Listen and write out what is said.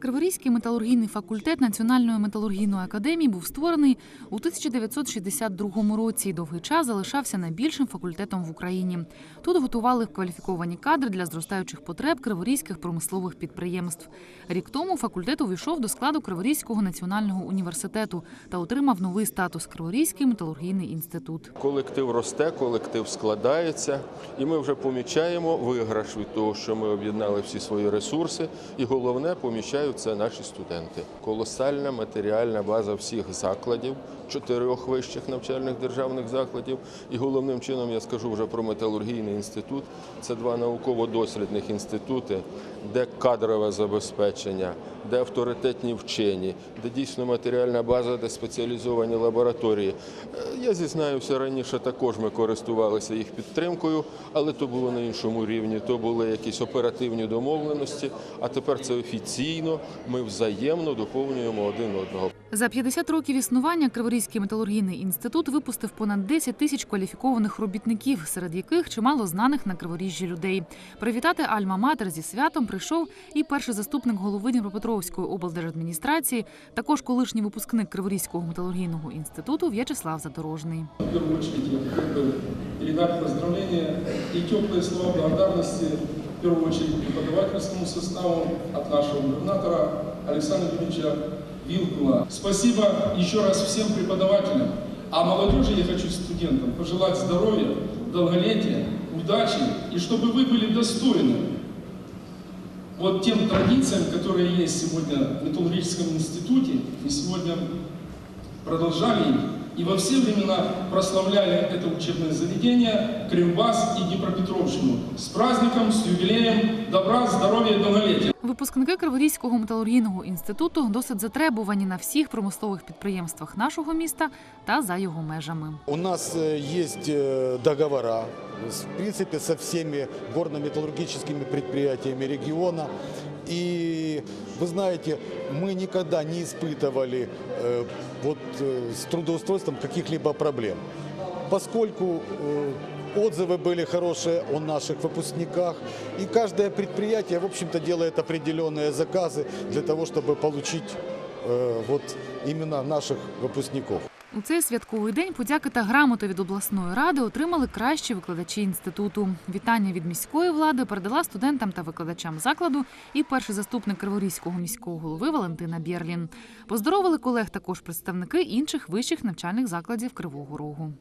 Криворізький металургійний факультет Національної металургійної академії був створений у 1962 році і довгий час залишався найбільшим факультетом в Україні. Тут готували кваліфіковані кадри для зростаючих потреб криворізьких промислових підприємств. Рік тому факультет увійшов до складу Криворізького національного університету та отримав новий статус Криворізький металургійний інститут. Колектив росте, колектив складається, і ми вже помічаємо виграш від того, що ми об'єднали всі свої ресурси. І головне, помічають це наші студенти. Колосальна матеріальна база всіх закладів, чотирьох вищих навчальних державних закладів. І головним чином я скажу вже про металургійний інститут. Це два науково-дослідних інститути, де кадрове забезпечення, де авторитетні вчені, де дійсно матеріальна база, де спеціалізовані лабораторії. Е, Я зізнаюся, раніше також ми користувалися їх підтримкою, але то було на іншому рівні. То були якісь оперативні домовленості. А тепер це офіційно. Ми взаємно доповнюємо один одного. За 50 років існування Криворізький металургійний інститут випустив понад 10 тисяч кваліфікованих робітників, серед яких чимало знаних на Криворіжжі людей. Привітати Альма-Матер зі святом прийшов і перший заступник голови Дніпропетровської облдержадміністрації, також колишній випускник Криворізького металургійного інституту В'ячеслав Задорожний. В первую очередь я хотел бы передать поздравления и теплые слова благодарности, в первую очередь преподавательскому составу от нашего губернатора Александра Юрьевича Вилкула. Спасибо еще раз всем преподавателям. А молодежи я хочу студентам пожелать здоровья, долголетия, удачи и чтобы вы были достойны вот тем традициям, которые есть сегодня в металлургическом институте, и сегодня продолжали их, и во все времена прославляли это учебное заведение, Кривбас и Днепропетровщину. С праздником, с юбилеем, добра, здоровья и долголетия. Випускники Криворізького металургійного інституту досить затребувані на всіх промислових підприємствах нашого міста та за його межами. У нас э, есть э, договора, с- в принципе, со всеми горно-металлургическими предприятиями региона. И вы знаете, мы никогда не испытывали э, вот, э, с трудоустройством каких-либо проблем, поскольку э, отзывы были хорошие о наших выпускниках. И каждое предприятие, в общем-то, делает определенные заказы для того, чтобы получить э, вот именно наших выпускников. У цей святковий день подяки та грамоти від обласної ради отримали кращі викладачі інституту. Вітання від міської влади передала студентам та викладачам закладу і перший заступник Криворізького міського голови Валентина Бєрлін. Поздоровили колег також представники інших вищих навчальних закладів Кривого Рогу.